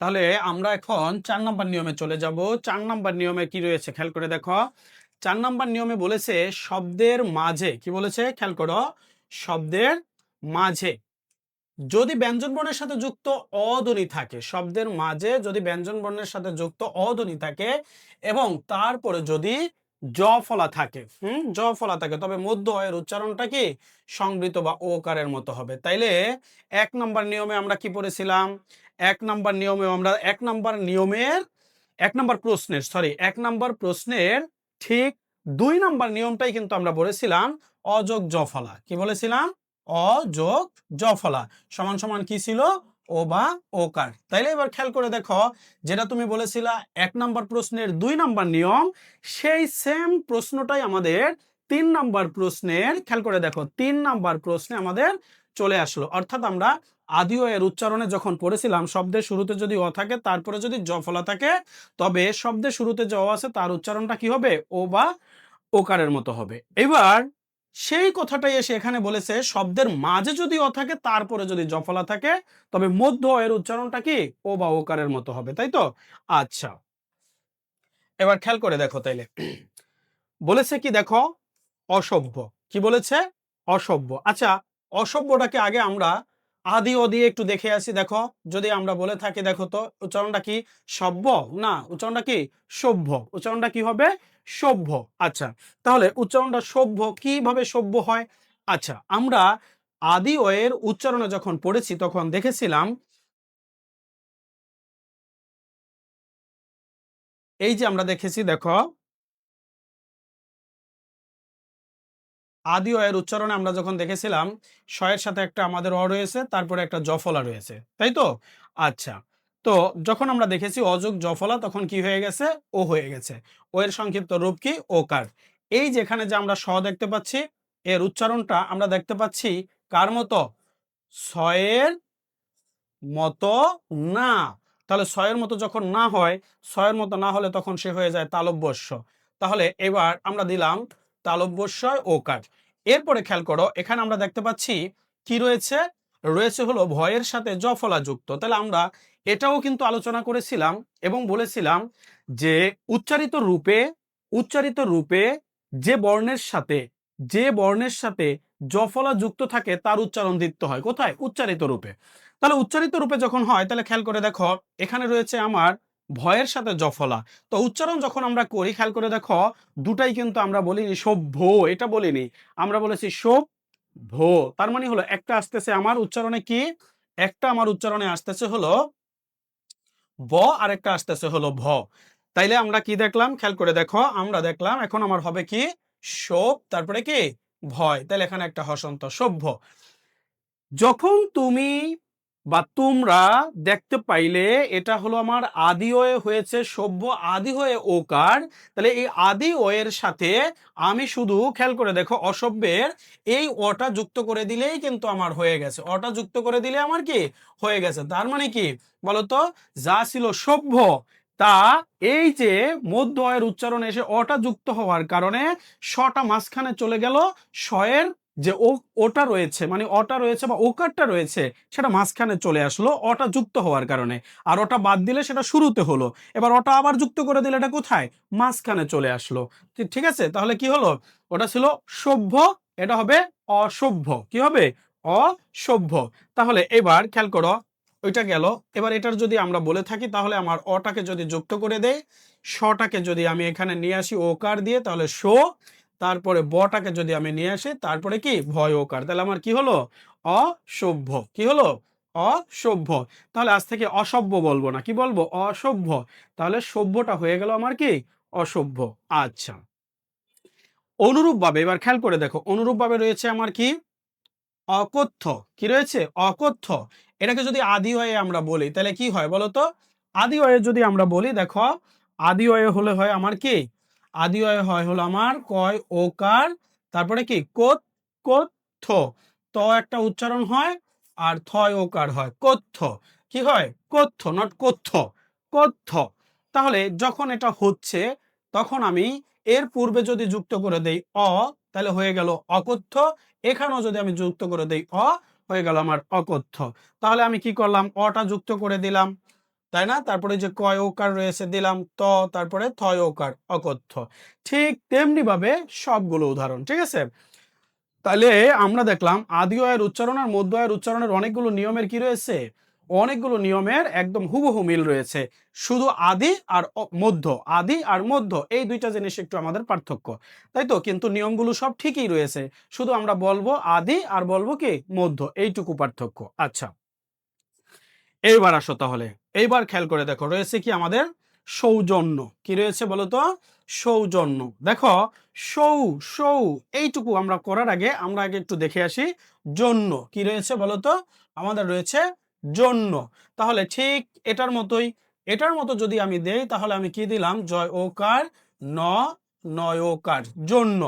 তাহলে আমরা এখন চার নাম্বার নিয়মে চলে যাব। চার নাম্বার নিয়মে কি রয়েছে খেয়াল করে দেখো। চার নাম্বার নিয়মে বলেছে শব্দের মাঝে, কি বলেছে? খেয়াল করো, শব্দের মাঝে। যদি ব্যঞ্জন বর্ণের সাথে যুক্ত অধ্বনি থাকে, শব্দের মাঝে যদি ব্যঞ্জন বর্ণের সাথে যুক্ত অধ্বনি থাকে এবং তারপরে যদি জ ফলা থাকে। হুম? জ ফলা থাকে। তবে মধ্য এর উচ্চারণটা কি? সংবৃত বা ওকারের মতো হবে। তাইলে এক নাম্বার নিয়মে আমরা কি পড়েছিলাম? এক নাম্বার নিয়মে আমরা, এক নাম্বার নিয়মের, এক নাম্বার প্রশ্নের সরি এক নাম্বার প্রশ্নের ঠিক দুই নাম্বার নিয়মটাই কিন্তু আমরা বলেছিলাম অযোগ জফলা কি বলেছিলাম? অযোগ জফলা সমান সমান কি ছিল? ও বা ওকার তাইলে এবার খেয়াল করে দেখো, যেটা তুমি বলেছিলা, এক নাম্বার প্রশ্নের দুই নাম্বার নিয়ম, সেই সেম প্রশ্নটাই আমাদের তিন নাম্বার প্রশ্নের, খেয়াল করে দেখো, তিন নাম্বার প্রশ্নে আমাদের চলে আসলো। অর্থাৎ আমরা আদিও এর উচ্চারণে যখন পড়েছিলাম, শব্দের শুরুতে যদি অ থাকে, তারপরে যদি জ ফলা থাকে, তবে শব্দের শুরুতে যে অ আছে, তার উচ্চারণটা কি হবে? ও বা ওকারের মতো হবে। এবার সেই কথাটাই এসে এখানে বলেছে, শব্দের মাঝে যদি অ থাকে, তারপরে যদি জফলা থাকে, তবে মধ্য এর উচ্চারণটা কি? ও বা ওকারের মতো হবে, তাই তো? আচ্ছা। এবার খেয়াল করে দেখো তাইলে। বলেছে কি দেখো? অসভ্য। কি বলেছে? অসভ্য। আচ্ছা অসভ্যটাকে আগে আমরা আদি ও দিয়ে একটু দেখে আসি, দেখো। যদি আমরা বলে থাকি, দেখো তো, উচ্চারণটা কি? সভ্য? না, উচ্চারণটা কি? সভ্য। উচ্চারণটা কি হবে? সভ্য। আচ্ছা তাহলে উচ্চারণটা সভ্য কীভাবে সভ্য হয়? আচ্ছা আমরা আদি ওয়ের উচ্চারণে যখন পড়েছি, তখন দেখেছিলাম এই যে আমরা দেখেছি, দেখো। আদি এর উচ্চারণে আমরা যখন দেখেছিলাম শয়ের সাথে একটা আমাদের অ রয়েছে, তারপরে একটা জফলা রয়েছে, তাই তো? আচ্ছা তো যখন আমরা দেখেছি অযোগ জফলা, তখন কি হয়ে গেছে? ও হয়ে গেছে। ও এর সংক্ষিপ্ত রূপ কি? ও কার? এই যেখানে যে আমরা স দেখতে পাচ্ছি, এর উচ্চারণটা আমরা দেখতে পাচ্ছি কার মতো? ছয়ের মতো না। তাহলে ছয়ের মতো যখন না হয় ছয়ের মতো না হলে তখন সে হয়ে যায় তালব্যস্য। তাহলে এবার আমরা দিলাম তালব্যস্যয় ওকার এরপরে খেয়াল করো, এখানে আমরা দেখতে পাচ্ছি কি রয়েছে? রয়েছে হলো ভয়ের সাথে জফলা যুক্ত তাহলে আমরা এটাও কিন্তু আলোচনা করেছিলাম এবং বলেছিলাম যে উচ্চারিত রূপে উচ্চারিত রূপে যে বর্ণের সাথে, যে বর্ণের সাথে জফলা যুক্ত থাকে তার উচ্চারণ দিতে হয়। কোথায়? উচ্চারিত রূপে। তাহলে উচ্চারিত রূপে যখন হয়, তাহলে খেয়াল করে দেখো, এখানে রয়েছে আমার ভয়ের সাথে জফলা। তো উচ্চারণ যখন আমরা করি, খেয়াল করে দেখো, দুটাই কিন্তু আমরা বলিনি সভ্য, এটা বলিনি। আমরা বলেছি সভ্য। তার মানে হলো, একটা আসতেছে আমার উচ্চারণে কি? একটা আমার উচ্চারণে আসতেছে হলো ব আর একটা আসতেছে হলো ভ। তাইলে আমরা কি দেখলাম? খেয়াল করে দেখো, আমরা দেখলাম এখন আমার হবে কি? শোভ তারপরে কি? ভয়। তাহলে এখানে একটা হসন্ত, সভ্য। যখন তুমি বা তোমরা দেখতে পাইলে এটা হলো আমার আদি ওয়ে হয়েছে সভ্য আদি হয়ে ওকার। তাহলে এই আদি ওয়ের সাথে আমি শুধু খেয়াল করে দেখো, অসভ্যের এই ওটা যুক্ত করে দিলেই কিন্তু আমার হয়ে গেছে। ওটা যুক্ত করে দিলে আমার কি? হয়ে গেছে। তার মানে কি? বলতো, যা ছিল সভ্য, তা এই যে মধ্য অয়ের উচ্চারণ এসে অটা যুক্ত হওয়ার কারণে শটা মাঝখানে চলে গেল শয়ের যে ও, ওটা রয়েছে মানে অটা রয়েছে বা ওকারটা রয়েছে, সেটা মাঝখানে চলে আসলো অটা যুক্ত হওয়ার কারণে। আর ওটা বাদ দিলে সেটা শুরুতে হলো। এবার ওটা আবার যুক্ত করে দিলে এটা কোথায়? মাঝখানে চলে আসলো। ঠিক- আছে? তাহলে কি হলো? ওটা ছিল সভ্য, এটা হবে অসভ্য। কি হবে? অসভ্য। তাহলে এবার খেয়াল করো, ওইটা গেল। এবার এটার যদি আমরা বলে থাকি, তাহলে আমার অটাকে যদি যুক্ত করে দেয় শটাকে যদি আমি এখানে নিয়ে আসি ওকার দিয়ে, তাহলে শো তারপরে বটাকে যদি আমি নিয়ে আসি, তারপরে কি? ভয় ওকার তাহলে আমার কি হলো? অসভ্য। কি হলো? অসভ্য। তাহলে আজ থেকে অসভ্য বলব না। কি বলব? অসভ্য। তাহলে সভ্যটা হয়ে গেল আমার কি? অসভ্য। আচ্ছা। অনুরূপভাবে, এবার খেয়াল করে দেখো, অনুরূপভাবে রয়েছে আমার কি? অকথ্য। কি রয়েছে? অকথ্য। এটাকে যদি আদি হয়ে আমরা বলি, তাহলে কি হয় বলো তো আদি হয়ে যদি আমরা বলি, দেখো আদি হয়ে হলে হয় আমার কি? আদি হয়ে হয় হলো আমার, কয়, ওকার, তারপরে কি? কোত কথ্য ত একটা উচ্চারণ হয় আর থয়, ওকার হয়। কথ্য কি হয়? কথ্য নট কথ্য কথ্য তাহলে যখন এটা হচ্ছে, তখন আমি এর পূর্বে যদি যুক্ত করে দেই অ, তাহলে হয়ে গেল অকথ্য। এখানেও যদি আমি যুক্ত করে দেই অ, হয়ে গেল আমার অকথ্য। তাহলে আমি কি করলাম? অটা যুক্ত করে দিলাম। তাই না? তারপরে যে কয় ওকার রয়েছে দিলাম ত, তারপরে থয় ওকার, অকথ্য। ঠিক তেমনি ভাবে সবগুলো উদাহরণ, ঠিক আছে? তাহলে আমরা দেখলাম আদি অয়ের উচ্চারণ আর মধ্য অয়ের উচ্চারণের অনেকগুলো নিয়মের কি রয়েছে? অনেকগুলো নিয়মের একদম হুবহু মিল রয়েছে। শুধু আদি আর মধ্য, আদি আর মধ্য, এই দুইটা জিনিস একটু আমাদের পার্থক্য। তাই তো? কিন্তু নিয়মগুলো সব ঠিকই রয়েছে। শুধু আমরা বলব আদি আর বলব কি? মধ্য, এইটুকু পার্থক্য। আচ্ছা। এইবার আসো তাহলে। এইবার খেয়াল করে দেখো, রয়েছে কি আমাদের সৌজন্য। কি রয়েছে বলো তো সৌজন্য। দেখো, সৌ সৌ, এইটুকু আমরা করার আগে আমরা আগে একটু দেখে আসি। জন্য, কি রয়েছে বলো তো আমাদের রয়েছে জন্য। তাহলে ঠিক এটার মতোই, এটার মতো যদি আমি দেই, তাহলে আমি কি দিলাম? জয় ওকার, ন, নয় ওকার। জন্য।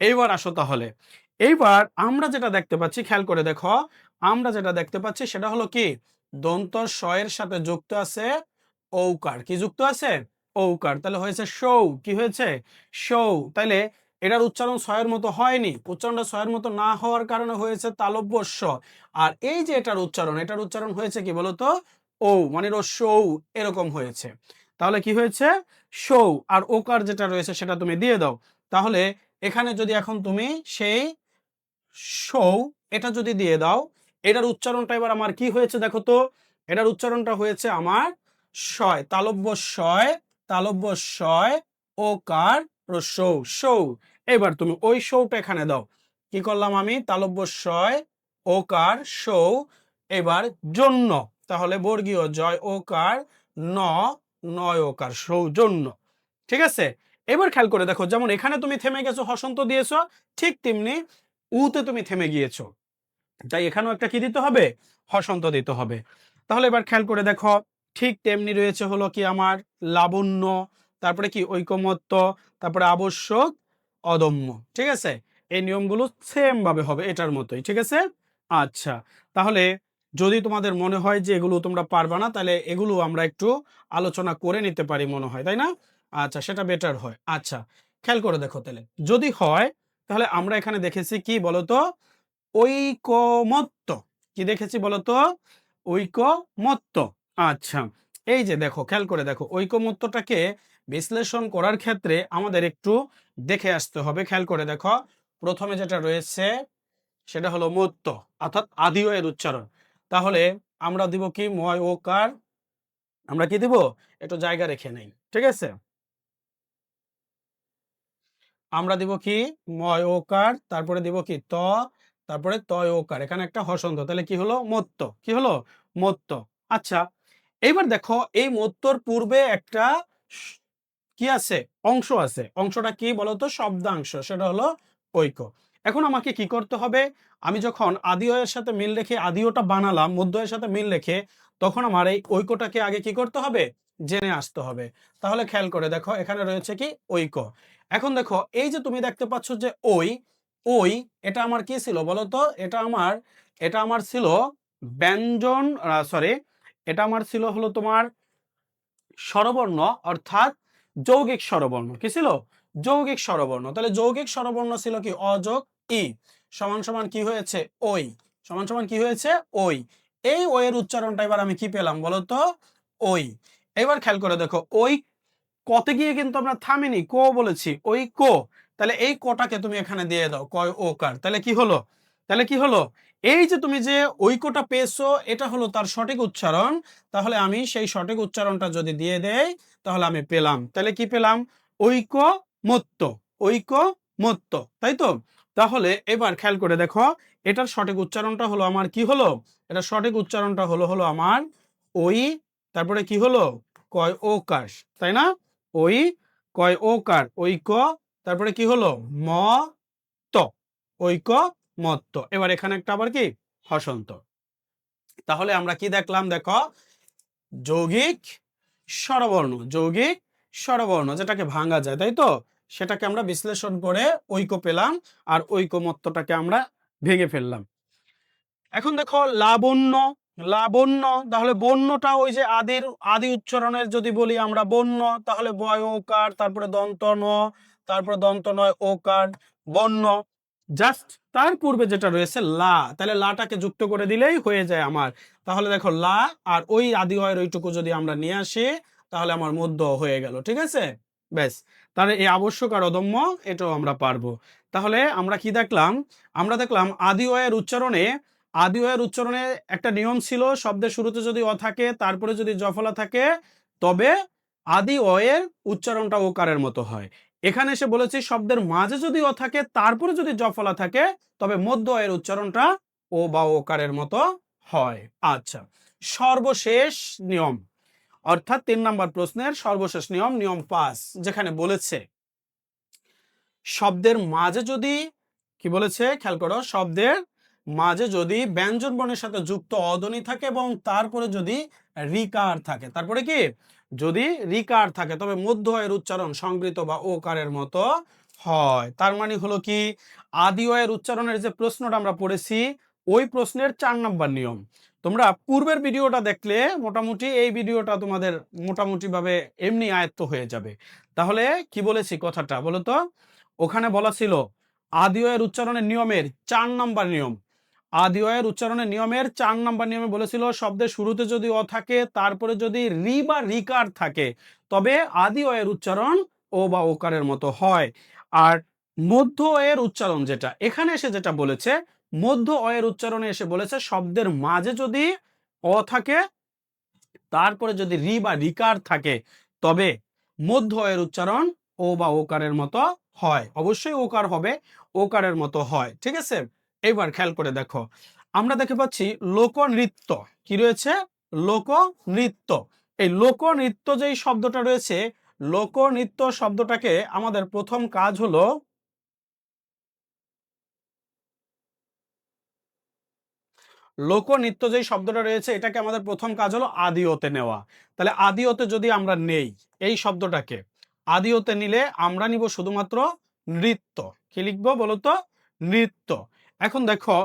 এইবার আসো তাহলে। এইবার আমরা যেটা দেখতে পাচ্ছি, খেয়াল করে দেখো, আমরা যেটা দেখতে পাচ্ছি সেটা হলো কি? দন্ত শয়ের সাথে যুক্ত আছে ঔকার। কি যুক্ত আছে? ঔকার। তাহলে হয়েছে সৌ। কি হয়েছে? সৌ। তাহলে এটার উচ্চারণ ছয়ের মতো হয়নি। উচ্চারণটা ছয়ের মতো না হওয়ার কারণে হয়েছে তালব্য স আর এই যে এটার উচ্চারণ এটার উচ্চারণ হয়েছে কি বলতো? ও মানে সৌ। এরকম হয়েছে। তাহলে কি হয়েছে? সৌ। আর ওকার যেটা রয়েছে সেটা তুমি দিয়ে দাও। তাহলে এখানে যদি এখন তুমি সেই সৌ, এটা যদি দিয়ে দাও এটার উচ্চারণটা এবার আমার কি হয়েছে দেখো তো? এটার উচ্চারণটা হয়েছে আমার শয় তালব্য শয় তালব্য শয় ওকার রসৌ সৌ। এবার তুমি ওই সৌটা এখানে দাও। কি করলাম আমি? তালব্য শয় ও কার সৌ, এবার জন্য। তাহলে বর্গীয় জয়, ওকার ন, নয়, ওকার সৌজন্য ঠিক আছে? এবার খেয়াল করে দেখো, যেমন এখানে তুমি থেমে গেছো, হসন্ত দিয়েছ, ঠিক তেমনি উতে তুমি থেমে গিয়েছো। তাই এখানেও একটা কি দিতে হবে? হসন্ত দিতে হবে। তাহলে এবার খেয়াল করে দেখো, ঠিক তেমনি রয়েছে হলো কি আমার লাবণ্য, তারপরে কি ঐকমত্য, তারপরে আবশ্যক, অদম্য, ঠিক আছে? এই নিয়মগুলো সেম ভাবে হবে এটার মতোই, ঠিক আছে? আচ্ছা তাহলে যদি তোমাদের মনে হয় যে এগুলো তোমরা পারবা না, তাহলে এগুলো আমরা একটু আলোচনা করে নিতে পারি মনে হয়, তাই না? আচ্ছা সেটা বেটার হয়। আচ্ছা খেয়াল করে দেখো তাহলে। যদি হয়, তাহলে আমরা এখানে দেখেছি কি বলতো? ঐকমত্য। কি দেখেছি বলতো? ঐকমত্য। আচ্ছা এই যে দেখো, খেয়াল করে দেখো, ঐকমত্যটাকে বিশ্লেষণ করার ক্ষেত্রে আমাদের একটু দেখে আসতে হবে। খেয়াল করে দেখো, প্রথমে যেটা রয়েছে, সেটা হলো মত্য অর্থাৎ আদিও এর উচ্চারণ। তাহলে আমরা দিব কি? ময় ও কার? আমরা কি দিব? একটু জায়গা রেখে নেই, ঠিক আছে? আমরা দিব কি? ময় ও কার, তারপরে দিব কি? ত তারপরে তয় ওকার এখানে একটা হসন্ত, তাহলে কি হলো? মত্ত। কি হলো? মত্ত। আচ্ছা এইবার দেখো, এই মত্তর পূর্বে একটা কি আছে? অংশ আছে। অংশটা কি বলতো? শব্দাংশ, সেটা হলো ঐক্য। এখন আমাকে কি করতে হবে? আমি যখন আদিয়ের সাথে মিল রেখে আদিওটা বানালাম, মধ্যয়ের সাথে মিল রেখে, তখন আমার এই ঐক্যটাকে আগে কি করতে হবে? জেনে আসতে হবে। তাহলে খেয়াল করে দেখো, এখানে রয়েছে কি? ঐক্য। এখন দেখো, এই যে তুমি দেখতে পাচ্ছ যে ওই ওই এটা আমার কি ছিল বলো তো এটা আমার এটা আমার ছিল ব্যঞ্জন সরি এটা আমার ছিল হলো তোমার স্বরবর্ণ, অর্থাৎ যৌগিক স্বরবর্ণ। কি ছিল? যৌগিক স্বরবর্ণ। তাহলে যৌগিক স্বরবর্ণ ছিল কি? অযোগ, ই। সমান সমান কি হয়েছে? ওই। সমান সমান কি হয়েছে? ওই। এই ওই এর উচ্চারণটা এবার আমি কি পেলাম বলো তো ওই। এবার খেয়াল করে দেখো, ওই কতে গিয়ে কিন্তু আমরা থামিনি, কো বলেছি। ওই কো। তাহলে এই কোটাকে তুমি এখানে দিয়ে দাও, কয় ওকার। তাহলে কি হলো? তাহলে কি হলো? এই যে তুমি যে ঐক্যটা পেয়েছ, এটা হলো তার সঠিক উচ্চারণ। তাহলে আমি সেই সঠিক উচ্চারণটা যদি দিয়ে দেই, তাহলে আমি পেলাম। তাহলে কি পেলাম? ঐক্য মত্ত ঐক্য মত্ত তাই তো? তাহলে এবার খেয়াল করে দেখো, এটার সঠিক উচ্চারণটা হলো আমার কি হলো? এটা সঠিক উচ্চারণটা হলো হলো আমার ওই তারপরে কি হলো? কয় ওকার, তাই না? ওই কয় ওকার, ঐক্য তারপরে কি হলো? ম, ত, ঐক্য, মত্ত। এবার এখানে একটা আবার কি? হসন্ত। তাহলে আমরা কি দেখলাম? দেখো, যৌগিক স্বরবর্ণ যৌগিক স্বরবর্ণ, যেটাকে ভাঙা যায়, তাই তো? সেটাকে আমরা বিশ্লেষণ করে ঐক্য পেলাম আর ঐকমত্যটাকে আমরা ভেঙে ফেললাম। এখন দেখো, লাবণ্য লাবণ্য, তাহলে বন্যটা ওই যে আদির, আদি উচ্চারণের যদি বলি আমরা বন্য তাহলে বয়কার তারপরে দন্ত ন তারপরে দন্ত নয়, ওকার, বন্য। জাস্ট তার পূর্বে যেটা রয়েছে লা, তাহলে লাটাকে যুক্ত করে দিলেই হয়ে যায় আমার। তাহলে দেখো লা আর ওই আদি অয়ের ওইটুকু যদি আমরা নিয়ে আসি, তাহলে আমার মধ্য হয়ে গেল, ঠিক আছে? ব্যাস। তাহলে এই আবশ্যক আর অদম্য, এটাও আমরা পারব। তাহলে আমরা কি দেখলাম? আমরা দেখলাম আদি অয়ের উচ্চারণে, আদি অয়ের উচ্চারণে একটা নিয়ম ছিল, শব্দের শুরুতে যদি অ থাকে, তারপরে যদি জফলা থাকে, তবে আদি অয়ের উচ্চারণটা ওকারের মতো হয়। এখানে এসে বলেছি, শব্দের মাঝে যদি ও থাকে, তারপরে যদি জফলা থাকে, তবে মধ্য এর উচ্চারণটা ও বা ওকারের মতো হয়। আচ্ছা সর্বশেষ নিয়ম, অর্থাৎ তিন নম্বর প্রশ্নের সর্বশেষ নিয়ম নিয়ম পাঁচ, যেখানে বলেছে, শব্দের মাঝে যদি, কি বলেছে? খেয়াল করো, শব্দের মাঝে যদি ব্যঞ্জন বর্ণের সাথে যুক্ত অদনি থাকে এবং তারপরে যদি রিকার থাকে, তারপরে কি? যদি রিকার থাকে, তবে মধ্য এর উচ্চারণ সংবৃত বা ওকারের মতো হয়। তার মানে হলো কি? আদি অয়ের উচ্চারণের যে প্রশ্নটা আমরা পড়েছি, ওই প্রশ্নের চার নম্বর নিয়ম। তোমরা পূর্বের ভিডিওটা দেখলে মোটামুটি এই ভিডিওটা তোমাদের মোটামুটি ভাবে এমনি আয়ত্ত হয়ে যাবে। তাহলে কি বলেছি কথাটা বলো তো ওখানে বলা ছিল, আদি অয়ের উচ্চারণের নিয়মের চার নম্বর নিয়ম। আদি অয়ের উচ্চারণের নিয়মের চার নম্বর নিয়মে বলেছিল, শব্দের শুরুতে যদি অ থাকে, তারপরে যদি রি বা রিকার থাকে, তবে আদি অয়ের উচ্চারণ ও বা ওকারের মতো হয়। আর মধ্য অয়ের উচ্চারণ যেটা, এখানে এসে যেটা বলেছে, মধ্য অয়ের উচ্চারণে এসে বলেছে, শব্দের মাঝে যদি অ থাকে, তারপরে যদি রি বা রিকার থাকে, তবে মধ্য অয়ের উচ্চারণ ও বা ওকারের মতো হয়। অবশ্যই ওকার হবে, ওকারের মতো হয়। ঠিক আছে? এবার খেয়াল করে দেখো। আমরা দেখতে পাচ্ছি লোকনৃত্য। কি রয়েছে? লোকনৃত্য। এই লোকনৃত্য যেই শব্দটা রয়েছে, লোকনৃত্য শব্দটাকে আমাদের প্রথম কাজ হলো লোকনৃত্য যেই শব্দটা রয়েছে, এটাকে আমাদের প্রথম কাজ হলো আদিওতে নেওয়া। তাহলে আদিওতে যদি আমরা নেই, এই শব্দটাকে, আদিওতে নিলে আমরা নিব শুধুমাত্র নৃত্য। কি লিখব বলতো? নৃত্য। এখন দেখো,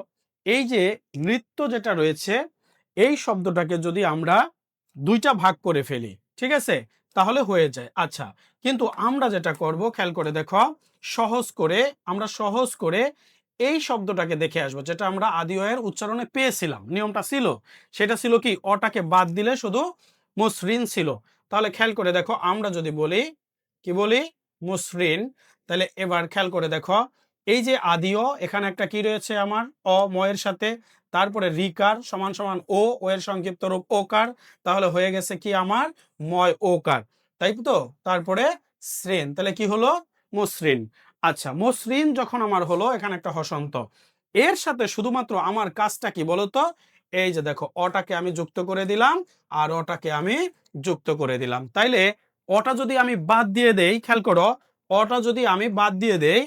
এই যে নৃত্য যেটা রয়েছে, এই শব্দটাকে যদি আমরা দুইটা ভাগ করে ফেলি, ঠিক আছে? তাহলে হয়ে যায়। আচ্ছা কিন্তু আমরা যেটা করব, খেয়াল করে দেখো, সহজ করে, আমরা সহজ করে এই শব্দটাকে দেখে আসব, যেটা আমরা আদি অয়ের উচ্চারণে পেয়েছিলাম। নিয়মটা ছিল, সেটা ছিল কি, অটাকে বাদ দিলে শুধু মসৃণ ছিল। তাহলে খেয়াল করে দেখো, আমরা যদি বলি, কি বলি? মসৃণ। তাহলে এবার খেয়াল করে দেখো এই যে আদিও, এখানে একটা কি রয়েছে আমার? অ ময়ের সাথে। তারপরে রিকার সমান সমান ও ও এর সংক্ষিপ্ত রূপ ওকার। তাহলে হয়ে গেছে কি আমার? ময় ওকার। তাই তো? তারপরে শ্রেণ। তাহলে কি হলো? মসৃণ। আচ্ছা মসৃণ যখন আমার হলো, এখানে একটা হসন্ত। এর সাথে শুধুমাত্র আমার কাজটা কি বলতো? এই যে দেখো, অটাকে আমি যুক্ত করে দিলাম আর অটাকে আমি যুক্ত করে দিলাম। তাইলে অটা যদি আমি বাদ দিয়ে দেই, খেয়াল করো, অটা যদি আমি বাদ দিয়ে দেই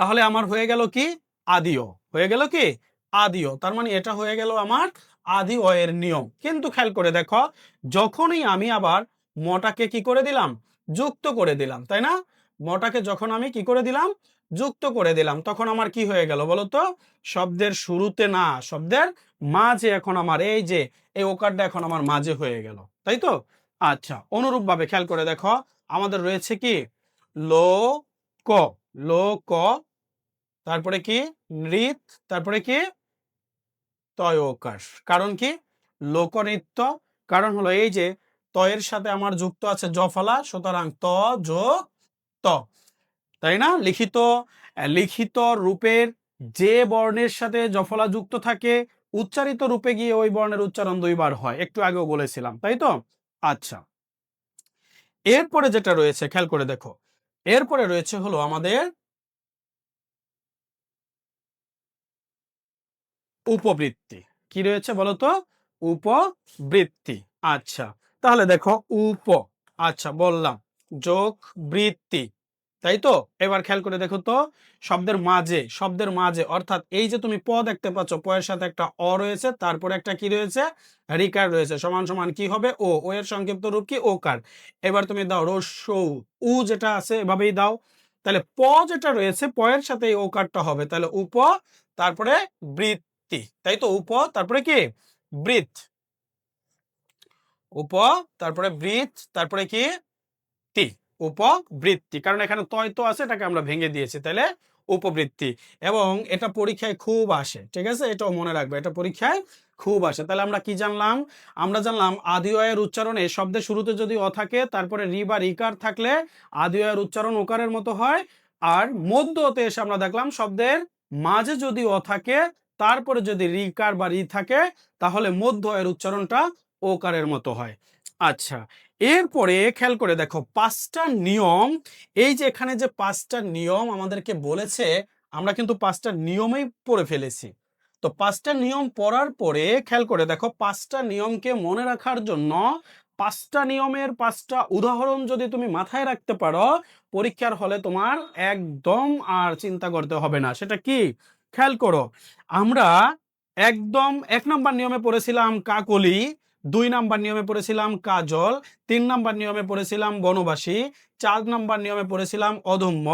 তাহলে আমার হয়ে গেল কি? আদিও। হয়ে গেল কি? আদিও। তার মানে এটা হয়ে গেল আমার আদি অয়ের নিয়ম। কিন্তু খেয়াল করে দেখো, যখনই আমি আবার মটাকে কি করে দিলাম? যুক্ত করে দিলাম, তাই না? মটাকে যখন আমি কি করে দিলাম? যুক্ত করে দিলাম। তখন আমার কি হয়ে গেল বলতো শব্দের শুরুতে না, শব্দের মাঝে এখন আমার এই যে, এই ওকারটা এখন আমার মাঝে হয়ে গেল, তাই তো? আচ্ছা অনুরূপভাবে খেয়াল করে দেখো, আমাদের রয়েছে কি? লো ক লো ক তারপরে কি? নৃত তারপরে কি? তয়কার। কারণ কি? লোকনৃত্য। কারণ হলো এই যে, তয়ের সাথে আমার যুক্ত আছে জফলা, সুতরাং ত যোগ ত। তাই না? লিখিত লিখিত রূপের যে বর্ণের সাথে জফলা যুক্ত থাকে, উচ্চারিত রূপে গিয়ে ওই বর্ণের উচ্চারণ দুইবার হয়। একটু আগেও বলেছিলাম, তাই তো? আচ্ছা। এরপরে যেটা রয়েছে, খেয়াল করে দেখো। এরপরে রয়েছে হলো আমাদের উপবৃত্তি। কি রয়েছে বলতো? উপবৃত্তি। আচ্ছা তাহলে দেখো উপ। আচ্ছা বললাম। যোগ বৃত্তি। তাই তো? এবার খেয়াল করে দেখো তো, শব্দের মাঝে শব্দের মাঝে, অর্থাৎ এই যে তুমি প দেখতে পাচ্ছ, প এর সাথে একটা অ রয়েছে, তারপরে একটা কি রয়েছে? রিকার রয়েছে। সমান সমান কি হবে? ও। ও এর সংক্ষিপ্ত রূপ কি? ওকার। এবার তুমি দাও রস্যৌ। উ যেটা আছে, এভাবেই দাও। তাহলে প যেটা রয়েছে, প এর সাথে ওকারটা হবে। তাহলে উপ, তারপরে বৃত্তি। তাই তো? উপ, তারপরে কি? বৃত্ত। উপ, তারপরে বৃত্ত, তারপরে কি? তি উপবৃত্তি কারণ এখানে তয় তো আছে, এটাকে আমরা ভেঙে দিয়েছি তাহলে উপবৃত্তি। এবং এটা পরীক্ষায় খুব আসে, ঠিক আছে? এটাও মনে রাখবে, এটা পরীক্ষায় খুব আসে। তাহলে আমরা কি জানলাম? আমরা জানলাম আদি অয়ের উচ্চারণে শব্দের শুরুতে যদি অ থাকে, তারপরে রি বা রিকার থাকলে আদি অয়ের উচ্চারণ ওকারের মতো হয়। আর মধ্যতে এসে আমরা দেখলাম শব্দের মাঝে যদি অ থাকে তারপরে যদি রিকার বা রি থাকে, তাহলে মধ্য এর উচ্চারণটা ওকারের মতো হয়। আচ্ছা এরপরে খেয়াল করে দেখো, পাঁচটা নিয়ম, এই যে এখানে যে পাঁচটা নিয়ম আমাদেরকে বলেছে, আমরা কিন্তু পাঁচটা নিয়মেই পড়ে ফেলেছি। তো পাঁচটা নিয়ম পড়ার পরে খেয়াল করে দেখো, পাঁচটা নিয়মকে মনে রাখার জন্য পাঁচটা নিয়মের পাঁচটা উদাহরণ যদি তুমি মাথায় রাখতে পারো, পরীক্ষার হলে তোমার একদম আর চিন্তা করতে হবে না। সেটা কি? খেয়াল করো, আমরা একদম এক নম্বর নিয়মে পড়েছিলাম কাকলি দুই নাম্বার নিয়মে পড়েছিলাম কাজল তিন নাম্বার নিয়মে পড়েছিলাম বনবাসী, চার নাম্বার নিয়মে পড়েছিলাম অদম্য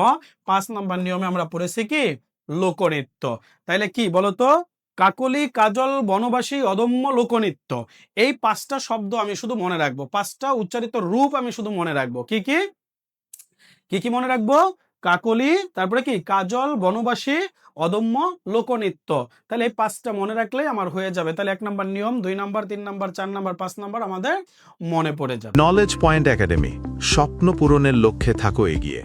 পাঁচ নাম্বার নিয়মে আমরা পড়েছি কি? লোকনৃত্য। তাইলে কি বলতো? কাকলি কাজল বনবাসী অদম্য লোকনৃত্য। এই পাঁচটা শব্দ আমি শুধু মনে রাখব। পাঁচটা উচ্চারিত রূপ আমি শুধু মনে রাখব। কি কি? কি কি মনে রাখব? কাকলি, তারপরে কি? কাজল, বনবাসী, অদম্য, লোকনৃত্য। তাহলে এই পাঁচটা মনে রাখলে আমার হয়ে যাবে। তাহলে এক নম্বর নিয়ম, দুই নম্বর, তিন নম্বর, চার নম্বর, পাঁচ নম্বর আমাদের মনে পড়ে যাবে। নলেজ পয়েন্ট একাডেমি স্বপ্ন পূরণের লক্ষ্যে থাকো এগিয়ে।